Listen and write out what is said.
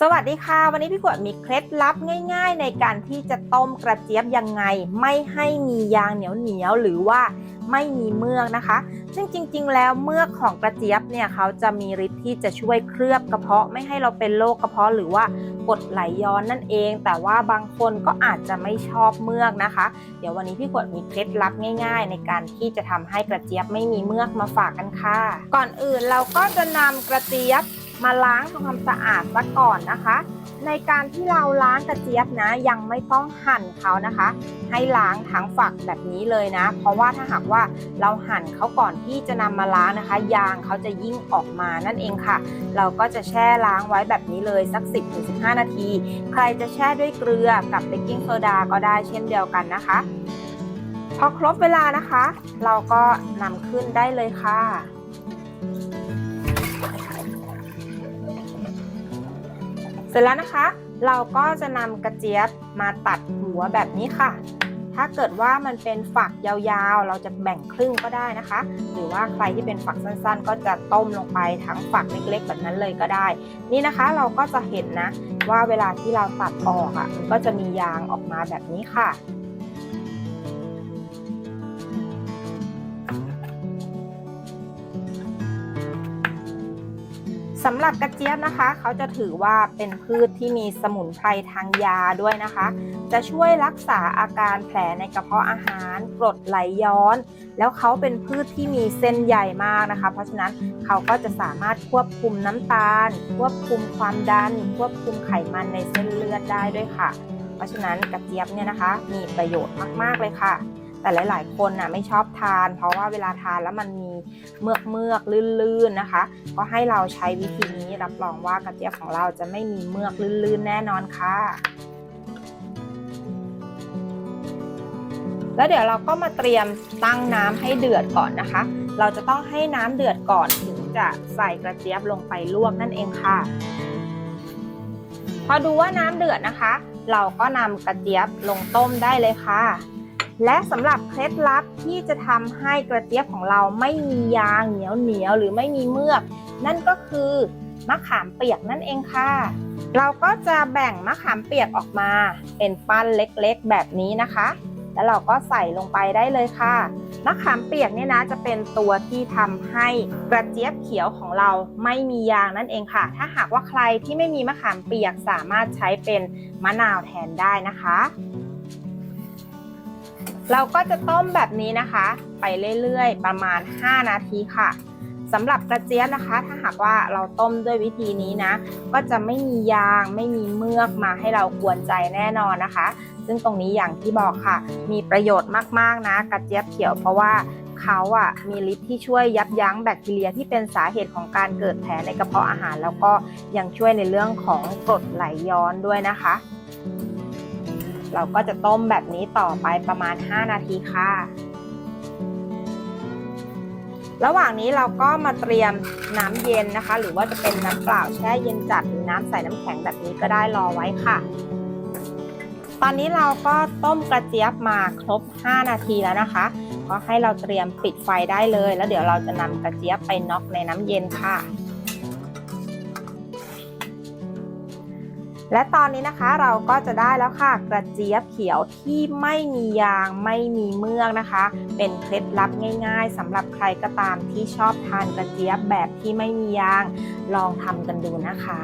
สวัสดีค่ะ วันนี้พี่ขวดมีเคล็ดลับง่าย ๆ ในการที่จะต้มกระเจี๊ยบยังไง ไม่ให้มียางเหนียวเหนียวหรือว่าไม่มีเมือกนะคะ ซึ่งจริง ๆ แล้วเมือกของกระเจี๊ยบเนี่ยเขาจะมีฤทธิ์ที่จะช่วยเคลือบกระเพาะไม่ให้เราเป็นโรคกระเพาะหรือว่ากดไหลย้อนนั่นเอง แต่ว่าบางคนก็อาจจะไม่ชอบเมือกนะคะ เดี๋ยววันนี้พี่ขวดมีเคล็ดลับง่าย ๆ ในการที่จะทำให้กระเจี๊ยบไม่มีเมือกมาฝากกันค่ะ ก่อนอื่นเราก็จะนำกระเจี๊ยบ มาล้างทำความสะอาดซะก่อนนะคะ ในการที่เราล้างกระเจี๊ยบนะ ยังไม่ต้องหั่นเขานะคะ ให้ล้างทั้งฝักแบบนี้เลยนะ เพราะว่าถ้าหากว่าเราหั่นเขาก่อนที่จะนำมาล้างนะคะ ยางเขาจะยิ่งออกมานั่นเองค่ะ เราก็จะแช่ล้างไว้แบบนี้เลยสัก 10-15 นาที ใครจะแช่ด้วยเกลือกับเบกกิ้งโซดาก็ได้เช่นเดียวกันนะคะพอครบเวลานะคะ เราก็นำขึ้นได้เลยค่ะ ร็จแล้วนะคะ เราก็จะนำกระเจี๊ยบมาตัดหัวแบบนี้ค่ะ ถ้าเกิดว่ามันเป็นฝักยาวๆ เราจะแบ่งครึ่งก็ได้นะคะ หรือว่าใครที่เป็นฝักสั้นๆ ก็จะต้มลงไปทั้งฝักเล็กๆ แบบนั้นเลยก็ได้ นี่นะคะเราก็จะเห็นนะว่าเวลาที่เราตัดออกอะก็จะมียางออกมาแบบนี้ค่ะ สำหรับกระเจี๊ยบนะคะ เขาจะถือว่าเป็นพืชที่มีสมุนไพรทางยาด้วยนะคะ จะช่วยรักษาอาการแผลในกระเพาะอาหารกรดไหลย้อน แล้วเขาเป็นพืชที่มีเส้นใหญ่มากนะคะ เพราะฉะนั้นเขาก็จะสามารถควบคุมน้ำตาล ควบคุมความดัน ควบคุมไขมันในเส้นเลือดได้ด้วยค่ะ เพราะฉะนั้นกระเจี๊ยบเนี่ยนะคะ มีประโยชน์มากๆเลยค่ะ แต่หลาย ๆ คนน่ะไม่ชอบทาน เพราะว่าเวลาทานแล้วมันมีเมือกเมือกลื่นๆนะคะ ก็ให้เราใช้วิธีนี้รับรองว่ากระเจี๊ยบของเราจะไม่มีเมือกลื่นๆ แน่นอนค่ะ แล้วเดี๋ยวเราก็มาเตรียมตั้งน้ำให้เดือดก่อนนะคะ เราจะต้องให้น้ำเดือดก่อนถึงจะใส่กระเจี๊ยบลงไปลวกนั่นเองค่ะพอดูว่าน้ำเดือดนะคะ เราก็นำกระเจี๊ยบลงต้มได้เลยค่ะ และสำหรับเคล็ดลับที่จะทำให้กระเจี๊ยบของเราไม่มียางเหนียวเหนียวหรือไม่มีเมือก นั่นก็คือมะขามเปียกนั่นเองค่ะ เราก็จะแบ่งมะขามเปียกออกมาเป็นปั้นเล็กๆแบบนี้นะคะ แล้วเราก็ใส่ลงไปได้เลยค่ะ มะขามเปียกเนี่ยนะจะเป็นตัวที่ทำให้กระเจี๊ยบเขียวของเราไม่มียางนั่นเองค่ะ ถ้าหากว่าใครที่ไม่มีมะขามเปียกสามารถใช้เป็นมะนาวแทนได้นะคะ เราก็จะต้มแบบนี้นะคะ ไปเรื่อยๆ ประมาณ 5 นาทีค่ะสำหรับกระเจี๊ยบนะคะ ถ้าหากว่าเราต้มด้วยวิธีนี้นะ ก็จะไม่มียางไม่มีเมือกมาให้เรากวนใจแน่นอนนะคะ ซึ่งตรงนี้อย่างที่บอกค่ะ มีประโยชน์มากๆนะ กระเจี๊ยบเขียวเพราะว่าเขาอะมีฤทธิ์ที่ช่วยยับยั้งแบคทีเรียที่เป็นสาเหตุของการเกิดแผลในกระเพาะอาหาร แล้วก็ยังช่วยในเรื่องของกรดไหลย้อนด้วยนะคะ เราก็จะต้มแบบนี้ต่อไปประมาณ 5 นาทีค่ะ ระหว่างนี้เราก็มาเตรียมน้ำเย็นนะคะ หรือว่าจะเป็นน้ำเปล่าแช่เย็นจัดหรือน้ำใส่น้ำแข็งแบบนี้ก็ได้รอไว้ค่ะตอนนี้เราก็ต้มกระเจี๊ยบมาครบ 5 นาทีแล้วนะคะก็ให้เราเตรียมปิดไฟได้เลย แล้วเดี๋ยวเราจะนำกระเจี๊ยบไปน็อกในน้ำเย็นค่ะ และตอนนี้นะคะเราก็จะได้แล้วค่ะกระเจี๊ยบเขียวที่ไม่มียางไม่มีเมือกนะคะ เป็นเคล็ดลับง่าย ๆสำหรับใครก็ตามที่ชอบทานกระเจี๊ยบแบบที่ไม่มียาง ลองทำกันดูนะคะ